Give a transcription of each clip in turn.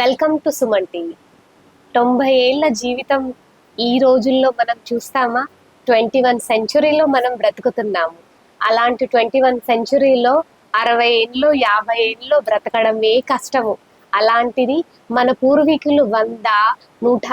Welcome to Suman TV. తొంభై ఏళ్ళ జీవితం ఈ రోజుల్లో మనం చూస్తామా? ట్వంటీ వన్ సెంచురీలో మనం బ్రతుకుతున్నాము. అలాంటి ట్వంటీ వన్ సెంచురీలో అరవై ఏళ్ళు యాభై ఏళ్ళు బ్రతకడమే కష్టము. అలాంటిది మన పూర్వీకులు వంద నూట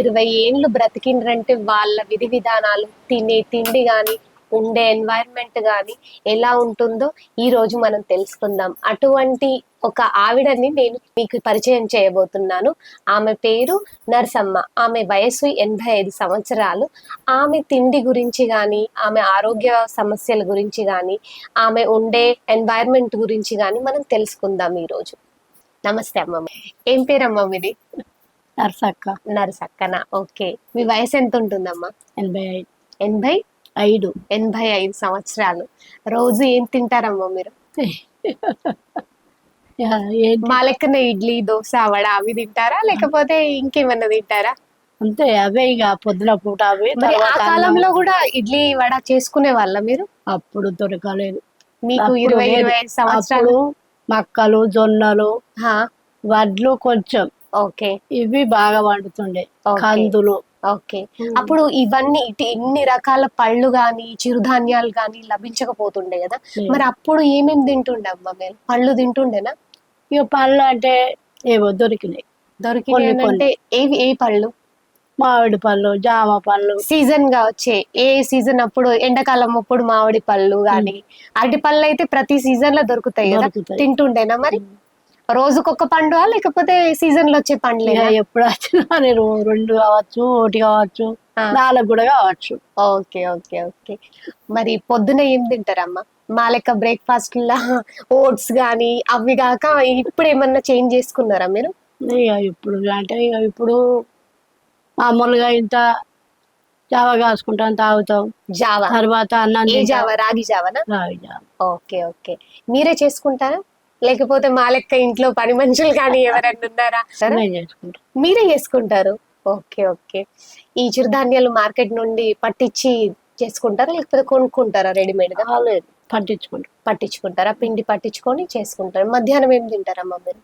ఇరవై ఏళ్ళు బ్రతికిండ్రంటే వాళ్ళ విధి విధానాలు తినే తిండి కానీ ఉండే ఎన్వైరన్మెంట్ కానీ ఎలా ఉంటుందో ఈ రోజు మనం తెలుసుకుందాం. అటువంటి ఒక ఆవిడని నేను మీకు పరిచయం చేయబోతున్నాను. ఆమె పేరు నర్సమ్మ. ఆమె వయసు ఎనభై ఐదు సంవత్సరాలు. ఆమె తిండి గురించి కానీ ఆమె ఆరోగ్య సమస్యల గురించి కానీ ఆమె ఉండే ఎన్వైరన్మెంట్ గురించి కానీ మనం తెలుసుకుందాం ఈరోజు. నమస్తే అమ్మ. ఏం పేరమ్మా మీది? నర్సక్క. నర్సక్కన ఓకే. మీ వయసు ఎంత ఉంటుందమ్మా? ఎనభై ఐదు. ఎనభై ఐదు. ఎనభై ఐదు సంవత్సరాలు. రోజు ఏం తింటారమ్మా మీరు? మా లెక్కన ఇడ్లీ దోశ వడ అవి తింటారా? లేకపోతే ఇంకేమన్నా తింటారా? అంతే అవే ఇక పొద్దున పూట అవి ఆ కాలంలో. కూడా ఇడ్లీ వడ చేసుకునే వాళ్ళ మీరు? అప్పుడు దొరకలేదు. మీకు ఇరవై. ఇరవై సంవత్సరాలు మక్కలు జొన్నలు వడ్లు కొంచెం. ఓకే. ఇవి బాగా వండుతుండే. కందులు ఓకే. అప్పుడు ఇవన్నీ ఇటు ఇన్ని రకాల పళ్ళు గాని చిరుధాన్యాలు గాని లభించకపోతుండే కదా. మరి అప్పుడు ఏమేమి తింటుండే అమ్మా మీరు పళ్ళు తింటుండేనా? ఇక పళ్ళు అంటే ఏవో దొరికినాయి. దొరికినాయి అంటే ఏవి ఏ పళ్ళు? మామిడి పళ్ళు జామ పళ్ళు. సీజన్గా వచ్చే ఏ సీజన్ అప్పుడు? ఎండాకాలం అప్పుడు మామిడి పళ్ళు గాని అరటి పళ్ళు అయితే ప్రతి సీజన్లో దొరుకుతాయి కదా. తింటుండేనా మరి? రోజుకొక పండు లేకపోతే సీజన్లో వచ్చే ఇక పండ్లేనా? ఎప్పుడు వచ్చినా నేను రెండు కావచ్చు ఒకటి కావచ్చు. నాలుగు కూడా కావచ్చు. Okay okay okay. మరి పొద్దున ఏం తింటారమ్మా? మా లెక్క బ్రేక్ఫాస్ట్ లా ఓట్స్ గాని అవి కాక ఇప్పుడు ఏమన్నా చేంజ్ చేసుకున్నారా మీరు? ఇక ఇప్పుడు అంటే ఇక ఇప్పుడు మామూలుగా ఇంత జావ కాసుకుంటాం తాగుతాం. జావా? తర్వాత అన్నం. జావా? రాగి జావానా? రాగి జావ. Okay okay. మీరే చేసుకుంటారా? లేకపోతే మా లెక్క ఇంట్లో పని మనుషులు కానీ ఎవరైనా ఉన్నారా? మీరే చేసుకుంటారు. Okay okay. ఈ చిరుధాన్యాలు మార్కెట్ నుండి పట్టించి చేసుకుంటారా? లేకపోతే కొనుక్కుంటారా రెడీమేడ్గా? కాలేదు పట్టించుకుంటాం పట్టించుకుంటారా? పిండి పట్టించుకొని చేసుకుంటారు? మధ్యాహ్నం ఏం తింటారమ్మా మీరు?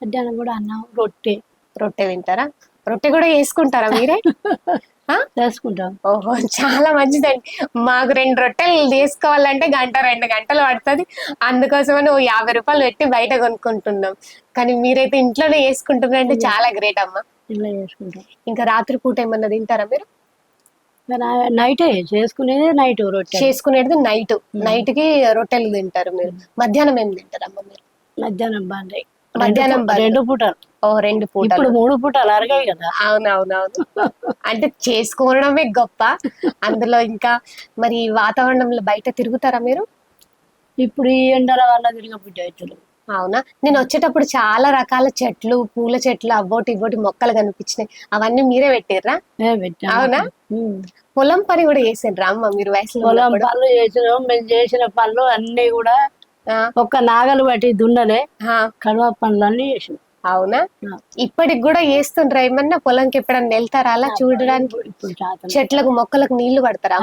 మధ్యాహ్నం కూడా అన్నం రొట్టె. రొట్టె తింటారా? రొట్టె కూడా వేసుకుంటారా మీరే? చేసుకుంటాం ఓహో చాలా మంచిదండి. మాకు రెండు రొట్టెలు తీసుకోవాలంటే గంట రెండు గంటలు పడుతుంది. అందుకోసమని ఓ యాభై రూపాయలు పెట్టి బయట కొనుక్కుంటున్నాం. కానీ మీరైతే ఇంట్లోనే వేసుకుంటున్నారంటే చాలా గ్రేట్ అమ్మా. ఇలా చేసుకుంటాం. ఇంకా రాత్రి పూట ఏమన్నా తింటారా మీరు? నైటే చేసుకునేది నైట్ రొట్టె చేసుకునేది నైట్. నైట్కి రొట్టెలు తింటారు మీరు. మధ్యాహ్నం ఏం తింటారమ్మా మీరు? మధ్యాహ్నం బండి మధ్యాహ్నం. రెండు పూటలు. ఓ రెండు ఇప్పుడు పూటలు మూడు పూటలు అరగాయి కదా. అవునవునవును. అంటే చేసుకోవడమే గొప్ప. అందులో ఇంకా మరి వాతావరణంలో బయట తిరుగుతారా మీరు? ఇప్పుడు ఈ ఎండల వల్ల తిరగబుద్ధి అవుతుంది అవునా? నేను వచ్చేటప్పుడు చాలా రకాల చెట్లు పూల చెట్లు అవ్వోటి ఇవ్వోటి మొక్కలు కనిపించినాయి. అవన్నీ మీరే పెట్టిర్రా? ఏ పెట్టాం. అవునా? పొలం పని కూడా చేసిండ్రా అమ్మ మీరు వయసులో పొలం ఉన్నప్పుడు? పనులు చేసినాం. మేము చేసిన పనులు అన్ని కూడా ఆ, ఒక్క నాగలు బట్టి దున్నలే. కడవ పనులు అన్ని చేసినాం. అవునా. ఇప్పటికి కూడా చేస్తుండ్రా ఏమన్నా? పొలంకి ఎప్పుడన్నా వెళ్తారా అలా చూడడానికి? చెట్లకు మొక్కలకు నీళ్ళు పడతారా.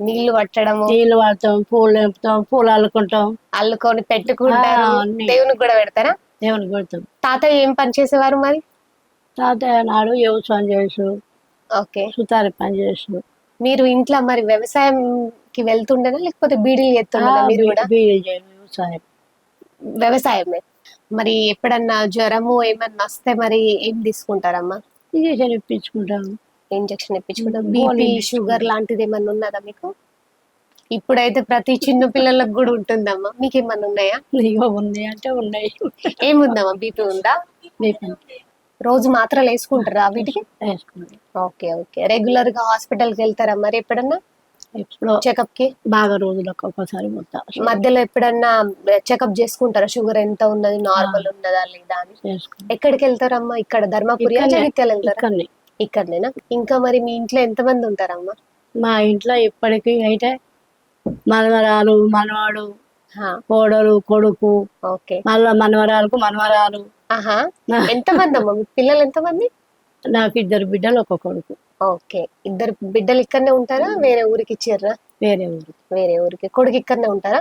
నీళ్ళు పట్టడము? నీళ్ళు పడతాం పూలు నింపుతాం పూలు అల్లుకుంటాం. అల్లుకొని పెట్టుకుంటారు. అన్ని. దేవునికి కూడా పెడతారా? దేవునికి పెడతాం. తాతయ్య ఏం పని చేసేవారు మరి? తాతయ్య నాడు వ్యవసాయం చేసు. ఓకే. సుతారి పని చేసు. మీరు ఇంట్లో మరి వ్యవసాయంకి వెళ్తుండేనా? లేకపోతే బీడీలు ఎత్తుండేనా మీరు కూడా? వ్యవసాయం. వ్యవసాయమే. మరి ఎప్పుడన్నా జ్వరము ఏమన్నా వస్తే మరి ఏం తీసుకుంటారమ్మా? ఇంజక్షన్ ఇప్పించుకుంటాం. ఇంజక్షన్ ఇప్పించుకుంటారు ఉమ్, బీపీ షుగర్ లాంటిది ఏమన్నా ఉన్నదా మీకు? ఇప్పుడైతే ప్రతి చిన్న పిల్లలకు కూడా ఉంటుందమ్మా. మీకు ఏమన్నా ఉన్నాయా? ఇగో ఉంది అంటే ఉన్నాయి. ఏముందమ్మా? బీపీ ఉందా? రోజు మాత్రలు వేసుకుంటారా వీటికి ఓకే ఓకే. రెగ్యులర్గా హాస్పిటల్కి వెళ్తారా మరి ఎప్పుడన్నా? ఎప్పుడో చెకప్కి బాగా రోజులకు ఒక్కసారి పోతా. మధ్యలో ఎప్పుడన్నా చెకప్ చేసుకుంటారా? షుగర్ ఎంత ఉన్నది? నార్మల్ ఉన్నదా? లేదా అని? ఎక్కడికి వెళ్తారమ్మా ఇక్కడ ధర్మపురి. జగిత్యాల వెళ్తారా ఇక్కడనేనా? ఇంకా మరి మీ ఇంట్లో ఎంత మంది ఉంటారమ్మా? మా ఇంట్లో ఇప్పటికీ అయితే మనవరాలు మనవాడు కోడలు కొడుకు ఓకే. మళ్ళా మనవరాలకు మనవరాలు. ఎంత మంది అమ్మా పిల్లలు ఎంత మంది నాకు ఇద్దరు బిడ్డలు ఒక కొడుకు. ఓకే. ఇద్దరు బిడ్డలు ఇక్కడనే ఉంటారా? వేరే ఊరికి ఇచ్చిర్రా వేరే ఊరు వేరే ఊరికి. కొడుకు ఇక్కడనే ఉంటారా.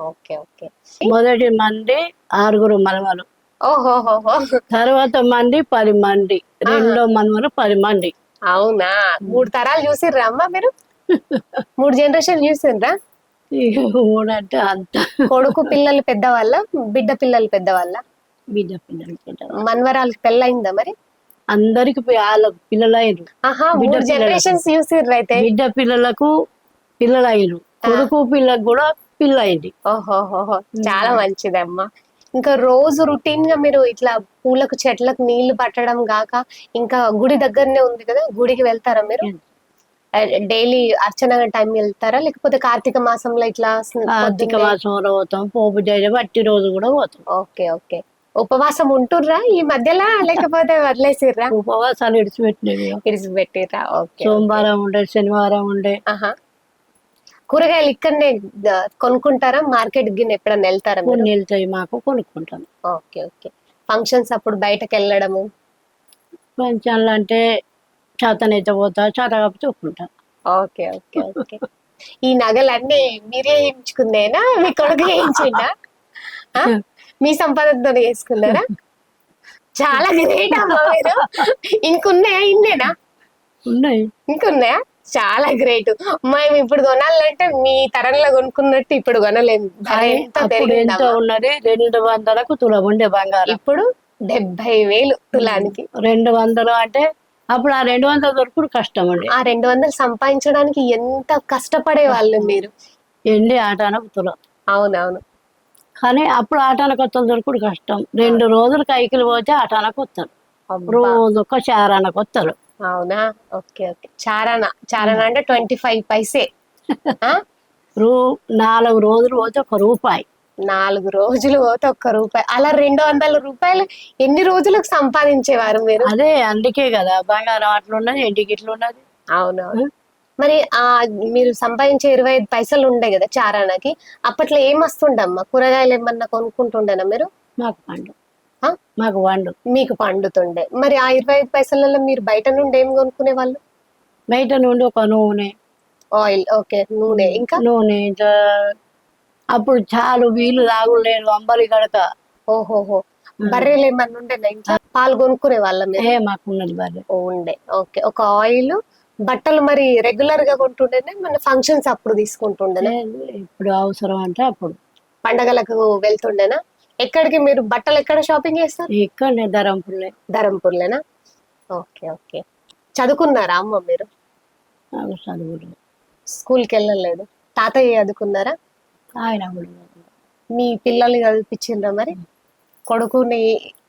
Okay okay. మొదటి మంది ఆరుగురు మనవలు. ఓహోహోహో. తర్వాత మంది పది మంది. రెండో మనవలు పది మంది. అవునా? మూడు తరాలు చూసిర్రా అమ్మా మీరు? మూడు జనరేషన్ చూసిండ్రా ఇక మూడంటే అంత. కొడుకు పిల్లలు పెద్దవాళ్ళ బిడ్డ పిల్లలు పెద్దవాళ్ళ? బిడ్డ పిల్లలు పెద్దవాళ్ళు. మనవరాలకి పెళ్ళయిందా మరి? అందరికి వాళ్ళ పిల్లలయ్యారు ఆహా బిడ్డ పిల్లలకు. జనరేషన్స్ చూసిర్రు అయితే బిడ్డ పిల్లలకు పిల్లలయ్యారు కొడుకు పిల్లకు కూడా పిల్ల అయింది ఓహోహోహో చాలా మంచిదమ్మా. ఇంకా రోజు రొటీన్గా మీరు ఇట్లా పూలకు చెట్లకు నీళ్ళు పట్టడం గాక ఇంకా గుడి దగ్గరనే ఉంది కదా గుడికి వెళ్తారా మీరు? డైలీ అర్చన టైం వెళ్తారా? లేకపోతే కార్తీక మాసంలో ఇట్లా కార్తీక మాసంలో పోతాం పోపు బట్టి రోజు కూడా పోతాం. Okay okay. ఉపవాసం ఉంటుర్రా? ఈ మధ్యలో లేకపోతే వదిలేసిర్రా? ఉపవాసాలు ఇడిచిపెట్టినవి ఇడిచిపెట్టిర్రా ఓకే సోమవారం ఉండే శనివారం ఉండే. ఆహా. కూరగాయలు ఇక్కడనే కొనుక్కుంటారా? మార్కెట్ గిన్నె ఎప్పుడన్నా వెళ్తారా కొన్ని వెళ్తాయి మాకు కొనుక్కుంటాం. Okay okay. ఫంక్షన్స్ అప్పుడు బయటకు వెళ్ళడము కొంచెం అంటే చేతనైతే పోతా చేత కాకపోతే ఒప్పుకుంటా. Okay okay okay. ఈ నగలన్నీ మీరే వేయించుకుందేనా? మీ కొడుకు వేయించిందా? మీ సంపాదనతో వేసుకున్నారా చాలా గ్రేట్ అమ్మా మీరు. ఇంకున్నాయా ఇన్నేనా? ఉన్నాయి. ఇంకున్నాయా? చాలా గ్రేట్. మేము ఇప్పుడు కొనాలంటే మీ తరంలో కొనుక్కున్నట్టు ఇప్పుడు కొనలేము. ఉన్నది? రెండు వందలకు తులం ఉండే బంగారం. ఇప్పుడు డెబ్బై వేలు తులానికి. రెండు వందలు అంటే అప్పుడు ఆ రెండు వందల దొరుకుడు కష్టం ఉండే ఆ రెండు వందలు సంపాదించడానికి ఎంత కష్టపడే వాళ్ళు మీరు. ఎండి ఆటానకు తులం. అవునవును. కానీ అప్పుడు ఆటానికి వత్తలు దొరుకుడు కష్టం. రెండు రోజులు కైకిలు పోతే ఆటానికి వస్తారు. రోజు ఒక్క చారానికి వస్తారు అవునా? Okay okay. చారానా చారానా అంటే ట్వంటీ ఫైవ్ పైసే? రూ నాలుగు రోజులు పోతే ఒక రూపాయి. నాలుగు రోజులు పోతే ఒక్క రూపాయి. అలా రెండు వందల రూపాయలు ఎన్ని రోజులకు సంపాదించేవారు మీరు? అదే అందుకే కదా బంగారం అట్లా ఉన్నది ఎండికి ఇట్లా ఉన్నది అవునవును మరి ఆ మీరు సంపాదించే ఇరవై ఐదు పైసలు ఉండే కదా చారానాకి అప్పట్లో ఏం వస్తుండమ్మా? కూరగాయలు ఏమన్నా కొనుక్కుంటుండేనా మీరు? మాకు పండు. ఆ? మాకు వండు మీకు పండుతుండే. మరి ఆ ఇరవై ఐదు పైసలలో మీరు బయట నుండి ఏం కొనుక్కునే వాళ్ళు? బయట నుండి ఒక నూనె. ఆయిల్ ఓకే నూనె. ఇంకా? నూనె అప్పుడు చాలు వీలు తాగులేదు అంబలి గడక ఓహోహో. బర్రెలు ఏమన్నా ఉండేనా ఇంకా? పాలు కొనుక్కునే వాళ్ళ ఏ మాకు ఉన్నది భార్య ఉండే. ఓకే. ఒక ఆయిల్ బట్టలు మరి రెగ్యులర్గా కొంటుండేనే మన ఫంక్షన్స్ అప్పుడు తీసుకుంటుండేనా? ఇప్పుడు అవసరం అంటే అప్పుడు. పండగలకు వెళ్తుండేనా? ఎక్కడికి మీరు బట్టలు ఎక్కడ షాపింగ్ చేస్తారు? ఇక్కడనే ధరంపుల్లే ధరంపూర్లేనా? Okay okay. చదువుకున్నారా అమ్మ మీరు? చదువులు స్కూల్కి వెళ్ళలేదు. తాతయ్య చదువుకున్నారా? ఆయన మీ పిల్లల్ని చదివిపించిండ్రా మరి? కొడుకుని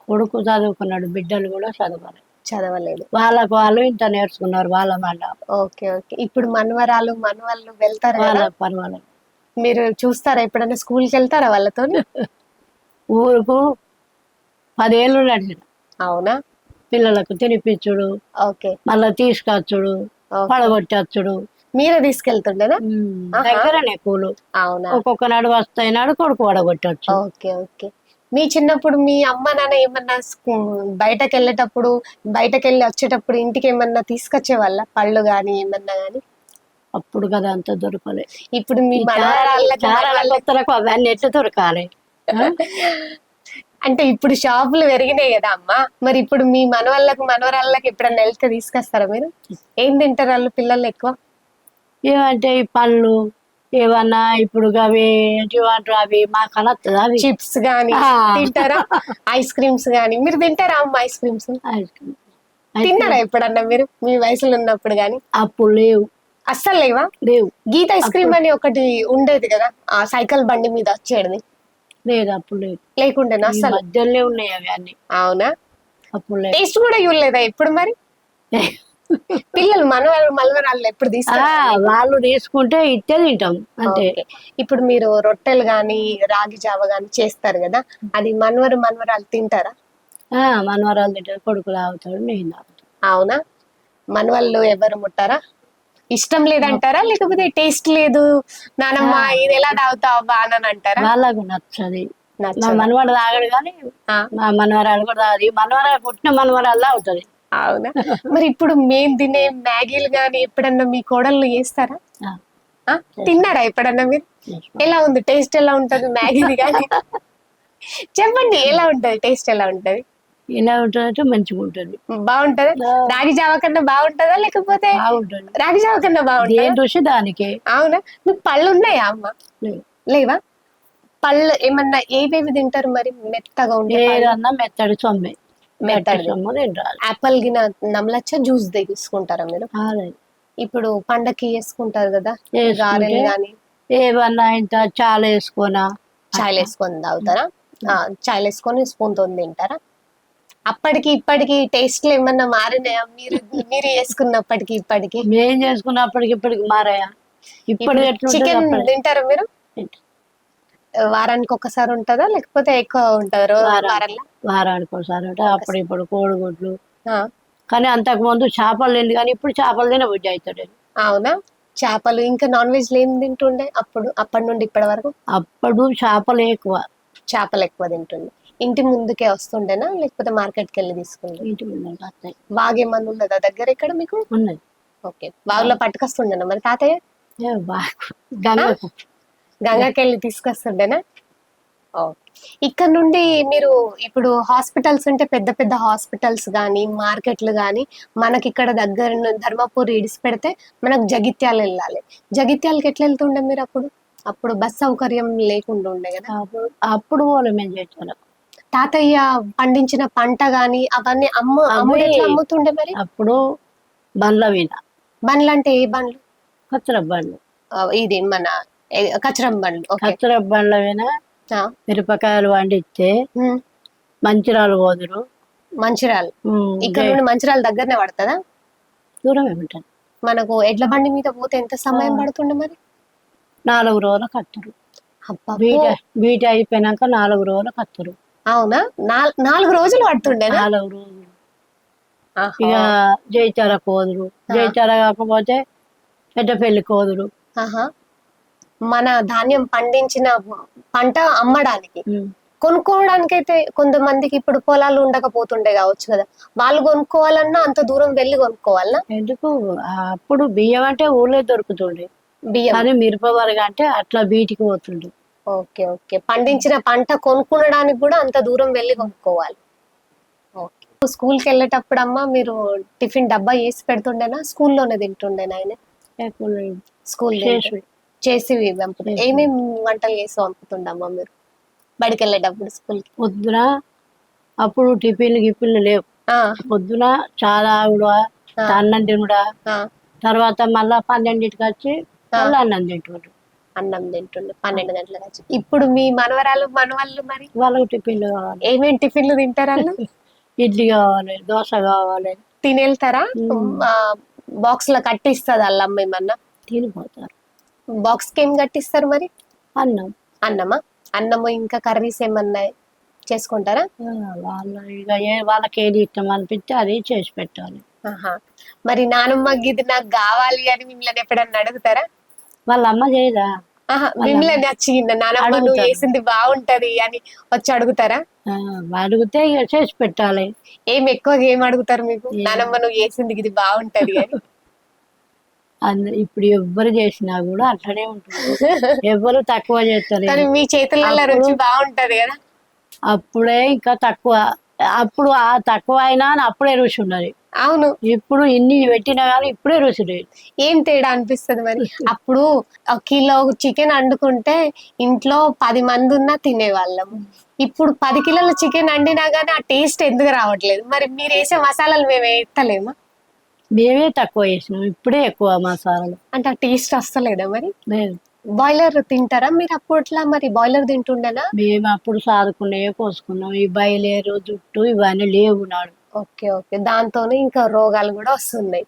కొడుకు చదువుకున్నాడు బిడ్డలు కూడా చదవాలి. చదవలేదు. వాళ్ళకు వాళ్ళు ఇంత నేర్చుకున్నారు వాళ్ళ మాట. Okay okay. ఇప్పుడు మనవరాలు మనవాళ్ళు వెళ్తారు వాళ్ళ పర్వాలేదు మీరు చూస్తారా? ఎప్పుడైనా స్కూల్కి వెళ్తారా వాళ్ళతో ఊరుకు పదేళ్ళు నడిచిన అవునా? పిల్లలకు తినిపించుడు ఓకే. మళ్ళా తీసుకొచ్చుడు. పడగొట్టచ్చుడు. మీరే తీసుకెళ్తుండేనా. దగ్గరనే కూలు అవునా? ఒక్కొక్క నాడు వస్తాయినాడు కొడుకు పడగొట్టచ్చు. Okay okay. మీ చిన్నప్పుడు మీ అమ్మ నాన్న ఏమన్నా బయటకు వెళ్ళేటప్పుడు బయటకు వెళ్ళి వచ్చేటప్పుడు ఇంటికి ఏమన్నా తీసుకొచ్చే వాళ్ళ పళ్ళు గాని ఏమన్నా గాని? అప్పుడు కదా అంత దొరకలే. ఇప్పుడు మీ మనవరాళ్ళకి అవన్నీ ఎట్లా దొరకాలి? అంటే ఇప్పుడు షాపులు పెరిగినాయి కదా అమ్మా. మరి ఇప్పుడు మీ మనవాళ్ళకి మనవరాళ్ళకి ఎప్పుడన్నా వెళ్తే తీసుకొస్తారా మీరు? ఏం తింటారు వాళ్ళు పిల్లలు ఎక్కువ? ఏమంటే ఈ పళ్ళు ఏమన్నా ఇప్పుడు అవి ఏంటివంటారు అవి మా కనత్తది అవి? చిప్స్ గాని. తింటారా? ఐస్ క్రీమ్స్ గాని. మీరు తింటారా అమ్మ ఐస్ క్రీమ్స్ ఐస్ క్రీమ్. తిన్నారా ఎప్పుడన్నా మీరు? మీ వయసులో ఉన్నప్పుడు గాని? అప్పుడు లేవు. అస్సలు లేవా? లేవు. గీత ఐస్ క్రీమ్ అని ఒకటి ఉండేది కదా ఆ సైకిల్ బండి మీద వచ్చేది. లేదు అప్పుడు లేదు. లేకుండేనా? ఈ అస్సలు. మధ్యలోనే ఉన్నాయి అవి అన్ని. అవునా? అప్పుడు టేస్ట్ కూడా ఇవ్వలేదా ఎప్పుడు మరి? పిల్లలు మనవరు మలవరాళ్ళు ఎప్పుడు ఆ, తీసుకురా వాళ్ళు తీసుకుంటే ఇట్టే తింటాం ఓకే. ఇప్పుడు మీరు రొట్టెలు గాని రాగి జావ గాని చేస్తారు కదా అది మనవరు మనవరాలు తింటారా? ఆ, మనవరాలు తింటారు కొడుకులు తాగుతాడు నేను అవునా? మనవాళ్ళు ఎవరు ముట్టారా? ఇష్టం లేదంటారా? లేకపోతే టేస్ట్ లేదు నానమ్మ ఇది ఎలా తాగుతావా అని అంటారా? వాళ్ళకు నచ్చది. మా? మనవాడు తాగడు కానీ మా మనవరాలు కూడా తాగదు మనవరాలు పుట్టిన మనవరాలు తాగుతుంది అవునా? మరి ఇప్పుడు మేము తినే మ్యాగీలు గాని ఎప్పుడన్నా మీ కోడళ్ళు చేస్తారా? తిన్నారా ఎప్పుడన్నా మీరు? ఎలా ఉంది? టేస్ట్ ఎలా ఉంటది మ్యాగీది కానీ చెప్పండి ఎలా ఉంటది? టేస్ట్ ఎలా ఉంటది? ఇలా ఉంటుందంటే మంచిగా ఉంటుంది. బాగుంటది? రాగి జావ కన్నా బాగుంటదా లేకపోతే రాగి జావ కన్నా బాగుంటదా? రుచి దానికి. అవునా? మీకు పళ్ళు ఉన్నాయా అమ్మ? లేవు. పళ్ళు ఏమన్నా ఏవేవి తింటారు మరి? మెత్తగా ఉండే? ఏదన్నా మెత్తడి సొమ్మె. మెత్తడి యాపిల్ గిన నమలచ్చ జ్యూస్ తీసుకుంటారా మీరు. ఇప్పుడు పండక్కి వేసుకుంటారు కదా? గారెలు గాని ఏమన్నా ఇంత చాలా వేసుకోనా చాయ్ వేసుకొని తాగుతారా? చాయ్ వేసుకొని స్పూన్తో తింటారా? అప్పటికి ఇప్పటికి టేస్ట్లు ఏమన్నా మారినాయా? మీరు మీరు వేసుకున్నప్పటికి ఇప్పటికి? మేం చేసుకున్నప్పటికి ఇప్పటికి మారాయా? ఇప్పుడు చికెన్ తింటారా మీరు? వారానికి ఒకసారి ఉంటుందా? లేకపోతే ఎక్కువ ఉంటారు. వారంలో వారానికి ఒకసారి అంటే అప్పుడు ఇప్పుడు కోడిగుడ్లు. కానీ అంతకు ముందు చేపలు తిండి కానీ ఇప్పుడు చేపలు తిన బుద్ధి అవుతాడు. అవునా? చేపలు ఇంకా నాన్ వెజ్ ఏం తింటుండే? అప్పుడు అప్పటి నుండి ఇప్పటి వరకు? అప్పుడు చేపలు ఎక్కువ. చేపలు ఎక్కువ తింటుండే. ఇంటి ముందుకే వస్తుండేనా? లేకపోతే మార్కెట్కి వెళ్ళి తీసుకుండే? ఇంటి ముందు వాగేమన్నా ఉన్నదా దగ్గర ఇక్కడ మీకు? ఉన్నది. ఓకే. వాగులో పట్టుకొస్తుండేనా మరి తాతయ్య? గంగకు. వెళ్ళి తీసుకొస్తుండేనా? ఇక్కడ నుండి మీరు ఇప్పుడు హాస్పిటల్స్ ఉంటే పెద్ద పెద్ద హాస్పిటల్స్ కానీ మార్కెట్లు కానీ మనకి ఇక్కడ దగ్గర ధర్మపూర్ ఇడిసి పెడితే మనకు జగిత్యాల వెళ్ళాలి. జగిత్యాలకి ఎట్లా వెళ్తుండే మీరు అప్పుడు? అప్పుడు బస్ సౌకర్యం లేకుండా ఉండే కదా? అప్పుడు మేము తాతయ్య పండించిన పంట గాని అవన్నీ అమ్మ అమ్ముతుండే మరి? అప్పుడు బండ్ల మీద. బండ్లు అంటే ఏ బండ్లు? కచ్చర బండ్లు. ఆ, ఇది మన బండ్లు. కచ్చర బండ్ల మీద మిరపకాయలు వండిస్తే మంచిరాలు పోదురు. మంచిర్యాల. ఉమ్, ఇక్కడ నుండి మంచిర్యాల దగ్గరనే పడుతుందా? దూరం ఏమిటండి మనకు ఎడ్ల బండి మీద పోతే ఎంత సమయం పడుతుండే మరి? నాలుగు రోజులు కత్తరు అబ్బా బీట అయిపోయినాక నాలుగు రోజులు కత్తరు అవునా? నాల్- నాలుగు రోజులు పడుతుండేనా? నాలుగు రోజులు. ఇక జైతార కోదురు జైతార కాకపోతే పెద్దపల్లి కోదురు ఆహా. మన ధాన్యం పండించిన పంట అమ్మడానికి. కొనుక్కోవడానికి అయితే కొంతమందికి ఇప్పుడు పొలాలు ఉండకపోతుండే కావచ్చు కదా. వాళ్ళు కొనుక్కోవాలన్నా అంత దూరం వెళ్ళి కొనుక్కోవాలన్నా ఎందుకు? అప్పుడు బియ్యం అంటే ఊళ్ళో దొరుకుతుండే. బియ్యం. కానీ మిరపవరగ అంటే అట్లా బీటికి పోతుండే. Okay okay. పండించిన పంట కొనుక్కునడానికి కూడా అంత దూరం వెళ్ళి కొనుక్కోవాలి. ఓకే. స్కూల్కి వెళ్ళేటప్పుడు అమ్మా మీరు టిఫిన్ డబ్బా వేసి పెడుతుండేనా? స్కూల్లోనే తింటుండేనా ఆయన? స్కూల్ చేసి. ఏమేమి వంటలు చేసి పంపుతుండమ్మా మీరు? బడికి వెళ్ళేటప్పుడు స్కూల్కి? పొద్దున అప్పుడు టిఫిన్లు గిఫిన్లు లేవు. పొద్దున చాలా ఆవిడ. అన్నం తినుడా. తర్వాత మళ్ళా పన్నెండింటికి వచ్చి మళ్ళీ అన్నం తింటుండ్రు అన్నం తింటుండే పన్నెండు గంటలకు వచ్చి. ఇప్పుడు మీ మనవరాలు మనవాళ్ళు మరి? వాళ్ళకి టిఫిన్లు కావాలి. ఏమేమి టిఫిన్లు తింటారా ఇడ్లీ కావాలి దోశ కావాలి. తినేళ్తారా. బాక్స్లో కట్టిస్తుంది అల్లమ్మ ఏమన్నా? తినిపోతారు బాక్స్కి ఏం కట్టిస్తారు మరి? అన్నం. అన్నమా? అన్నము ఇంకా కర్రీస్ ఏమన్నా చేసుకుంటారా? వాళ్ళ ఇక ఏ వాళ్ళకి ఏది ఇష్టం అనిపిస్తే అది చేసి పెట్టాలి. ఆహా. మరి నానమ్మ ఇది నాకు కావాలి అని మిమ్మల్ని ఎప్పుడన్నా అడుగుతారా? వాళ్ళ అమ్మ చేయదా? ఆహా, మిమ్మల్ని వచ్చి నానమ్మ నువ్వు అడుగుతారు. వేసింది బాగుంటది అని వచ్చి అడుగుతారా? ఆ, అడిగితే ఇక చేసి పెట్టాలి. ఏం ఎక్కువగా ఏం అడుగుతారు మీకు? నానమ్మ నువ్వు వేసింది ఇది బాగుంటది అని. అంద- ఇప్పుడు ఎవ్వరు చేసినా కూడా అట్లనే ఉంటుంది. ఎవ్వరు తక్కువ చేస్తారు కానీ మీ చేతులలో రుచి బాగుంటది కదా. అప్పుడే ఇంకా తక్కువ అప్పుడు ఆ తక్కువ అయినా అప్పుడే రుచి ఉన్నది అవును. ఇప్పుడు ఇన్ని పెట్టినా కానీ ఇప్పుడే రుచి లేదు. ఏం తేడా అనిపిస్తుంది మరి? అప్పుడు ఒక కిలో చికెన్ వండుకుంటే ఇంట్లో పది మంది ఉన్నా తినేవాళ్ళం. ఇప్పుడు పది కిలోల చికెన్ వండినా గానీ ఆ టేస్ట్ ఎందుకు రావట్లేదు? మరి మీరు వేసే మసాలాలు మేము వేస్తలేమా మేమే తక్కువ చేసినాం. ఇప్పుడే ఎక్కువ మసాలాలు. అంటే ఆ టేస్ట్ వస్తలేదా మరి? లేదు. బాయిలర్ తింటారా? మీరు అప్పట్లో మరి బాయిలర్ తింటుండేనా? మేము అప్పుడు సాదుకునే పోసుకున్నాం ఈ బయలేరు జుట్టు ఇవన్నీ లేవు నాడు. Okay okay. దాంతోనే ఇంకా రోగాలు కూడా వస్తున్నాయి.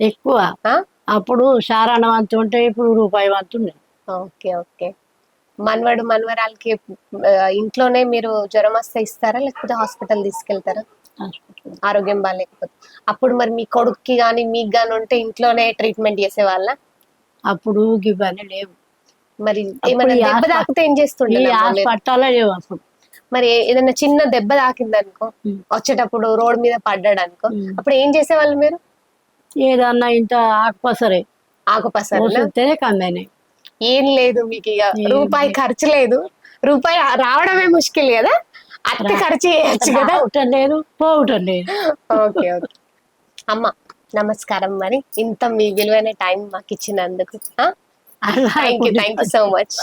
ఎక్కువ. ఆ? అప్పుడు శారాణ వంతు ఉంటే ఇప్పుడు రూపాయి వంతు ఉన్నాయి ఓకే ఓకే. మనవడు మనవరాలకి ఆ, ఇంట్లోనే మీరు జ్వరం వస్తే ఇస్తారా? లేకపోతే హాస్పిటల్ తీసుకెళ్తారా? ఆరోగ్యం బాగాలేకపోతే అప్పుడు మరి మీ కొడుక్కి కానీ మీకు కానీ ఉంటే ఇంట్లోనే ట్రీట్మెంట్ చేసేవాళ్ళ? అప్పుడు ఇవన్నీ లేవు. మరి ఏమైనా దెబ్బ తాకితే ఏం చేస్తుండే హాస్పిటల్ లేవు అప్పుడు. మరి ఏదైనా చిన్న దెబ్బ తాకింది అనుకో. వచ్చేటప్పుడు రోడ్ మీద పడ్డాడు అనుకో. అప్పుడు ఏం చేసేవాళ్ళు మీరు? ఏదన్నా ఇంత ఆకుపసరే. ఆకుపసరు కమ్మైనాయి ఏం లేదు మీకు ఇక రూపాయి. ఖర్చు లేదు. రూపాయి రావడమే ముష్కిల్ కదా? అత్తే ఖర్చు చేయొచ్చు కదా? రావటం లేదు పోవటం లేదు. Okay okay. అమ్మ నమస్కారం మరి. ఇంత మీ విలువైన టైం మాకు ఇచ్చినందుకు thank you thank you so much